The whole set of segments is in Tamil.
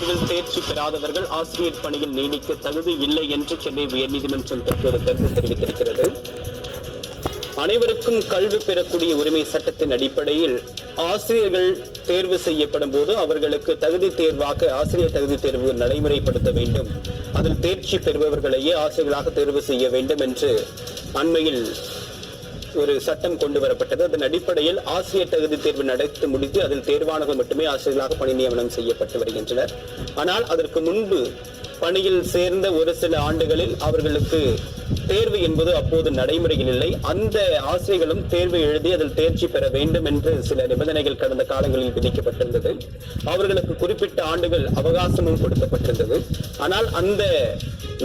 தகுதி தேர்வில் தேர்ச்சி பெறாதவர்கள் ஆசிரியர் பணியில் நீடிக்க தகுதி இல்லை என்று சென்னை உயர்நீதிமன்றம் தற்போது கருத்து தெரிவித்திருக்கிறது. அனைவருக்கும் கல்வி பெறக்கூடிய உரிமை சட்டத்தின் அடிப்படையில் ஆசிரியர்கள் தேர்வு செய்யப்படும் போது அவர்களுக்கு தகுதி தேர்வாக ஆசிரியர் தகுதி தேர்வு நடைமுறைப்படுத்த வேண்டும். அதில் தேர்ச்சி பெறுபவர்களையே ஆசிரியர்களாக தேர்வு செய்ய வேண்டும் என்று அண்மையில் ஒரு சட்டம் கொண்டு வரப்பட்டது. அதன் அடிப்படையில் ஆசிரியர் தகுதி தேர்வு நடத்தி முடித்து அதில் தேர்வானவர்கள் மட்டுமே ஆசிரியர்களாக பணி நியமனம் செய்யப்பட்டு வருகின்றனர். ஆனால் அதற்கு முன்பு பணியில் சேர்ந்த ஒரு சில ஆண்டுகளில் அவர்களுக்கு தேர்வு என்பது அப்போது நடைமுறையில் இல்லை. அந்த ஆசிரியர்களும் தேர்வு எழுதி அதில் தேர்ச்சி பெற வேண்டும் என்று சில நிபந்தனைகள் கடந்த காலங்களில் விதிக்கப்பட்டிருந்தது. அவர்களுக்கு குறிப்பிட்ட ஆண்டுகள் அவகாசமும் கொடுக்கப்பட்டிருந்தது. ஆனால் அந்த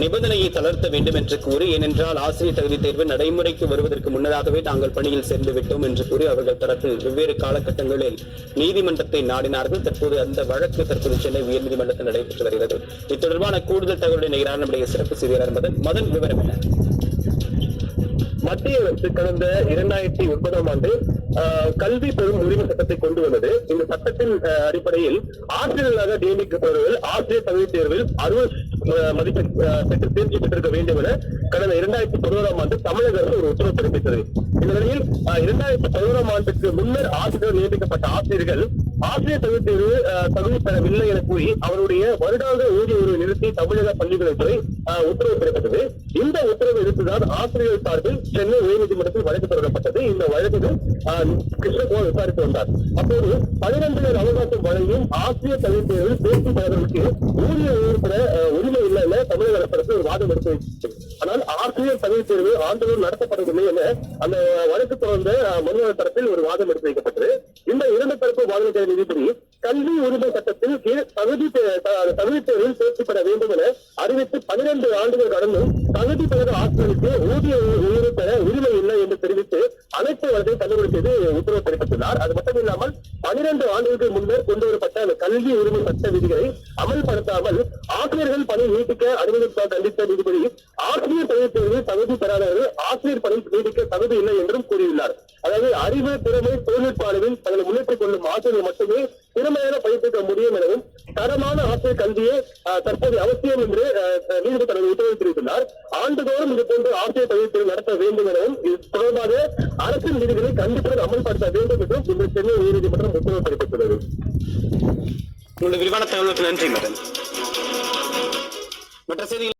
நிபந்தனையை தளர்த்த வேண்டும் என்று கூறி ஏனென்றால் ஆசிரியர் தகுதி தேர்வு நடைமுறைக்கு வருவதற்கு முன்னதாகவே நாங்கள் பணியில் சேர்ந்து விட்டோம் என்று கூறி அவர்கள் தரப்பில் வெவ்வேறு காலகட்டங்களில் நீதிமன்றத்தை நாடினார்கள். தற்போது அந்த வழக்கு தற்போது சென்னை உயர்நீதிமன்றத்தில் நடைபெற்று வருகிறது. இது தொடர்பான கூடுதல் தகவலை நிகரான நம்முடைய சிறப்பு செய்தியாளர் மதன். மதன் விவரம் என்ன? மத்திய அரசு கடந்த இரண்டாயிரத்தி ஒன்பதாம் ஆண்டு ஆஹ், கல்வி பெறும் உரிமை சட்டத்தை கொண்டு வந்தது. இந்த சட்டத்தின் அடிப்படையில் ஆசிரியர்களாக நியமிக்கப்படுவர்கள் ஆசிரியர் தகுதி தேர்வில் அறுபது மதிப்பெண் பெற்று தேர்ச்சி பெற்றிருக்க வேண்டும் என கடந்த இரண்டாயிரத்தி பதினோராம் ஆண்டு தமிழக அரசு ஒரு உத்தரவு பிறப்பித்தது. இரண்டாயிரத்தி பதினோராம் ஆண்டுக்கு முன்னர் ஆசிரியர் நியமிக்கப்பட்ட ஆசிரியர்கள் ஆசிரியர் தகுதி தேர்வு தகுதி பெறவில்லை என கூறி அவருடைய வருடாந்த ஊதிய உறவு நிறுத்தி தமிழக பள்ளிக்கல்வித்துறை உத்தரவு பிறப்பித்தது. இந்த உத்தரவு எடுத்துதான் ஆசிரியர் சார்பில் சென்னை உயர்நீதிமன்றத்தில் வழக்கு தொடரப்பட்டது. இந்த வழக்கில் கிருஷ்ணகுமார் விசாரித்து வந்தார். அப்போது பனிரெண்டு பேர் அவகாசம் வழங்கியும் ஆசிரியர் தகுதி தேர்வில் தேர்ச்சி பெறுவதற்கு ஊதிய உயர்வு பெற ஆஹ், உரிமை இல்லை என தமிழக அரசு ஒரு வாதம் எடுத்து வைத்தது ஆனால் ஆசிரியர் பதவி தேர்வு ஆண்டுகள் நடத்தப்படவில்லை என அந்த வழக்கு தொடர்ந்த மனுவர் தரப்பில் ஒரு வாதம் எடுத்து வைக்கப்பட்டது. இந்த இரண்டு தரப்பு வாதங்களை நீதிபதி கல்வி உரிமை சட்டத்தில் கீழ் தகுதி தகுதி தேர்வில் தேர்ச்சி பெற வேண்டும் என அறிவித்து பனிரெண்டு ஆண்டுகள் கடந்தும் தகுதி பெறாத ஆசிரியருக்கு ஊதிய உ- உயர்வு பெற உரிமை இல்லை என்று தெரிவித்து அனைத்து வழக்கையும் தள்ளுபடி செய்து உத்தரவு பிறப்பித்துள்ளார். அது மட்டும் இல்லாமல் பனிரெண்டு ஆண்டுகளுக்கு முன்னர் கொண்டு வரப்பட்ட அந்த கல்வி உரிமை சட்ட விதிகளை அமல்படுத்தாமல் ஆசிரியர்கள் பணி நீட்டிக்க அனுமதிப்ப கண்டித்த நீதிபதி ஆசிரியர் பணி தேர்வில் தகுதி பெறாதவர்கள் ஆசிரியர் பணி நீடிக்க தகுதி இல்லை என்றும் கூறியுள்ளார். அதாவது அறிவு திறமை தொழில்நுட்ப அளவில் தங்களை முன்னேற்றிக் கொள்ளும் ஆசிரியர் மட்டுமே திறமையான பயிற்சிக்க முடியும் எனவும் தரமான ஆசிரியர் கல்வியே தற்போது அவசியம் என்று நீதிபதி தனது உத்தரவு தெரிவித்துள்ளார் ஆண்டுதோறும் இது போன்ற ஆசிரியர் தகுதி தேர்வு நடத்த வேண்டும் எனவும் இது தொடர்பாக அரசின் விதிகளை கண்டிப்புடன் அமல்படுத்த வேண்டும் என்றும் இன்று சென்னை உயர்நீதிமன்றம் உத்தரவு பிறப்பித்துள்ளது உங்களுடைய விரிவான தகவலுக்கு நன்றி மேடம். மற்ற செய்திகள்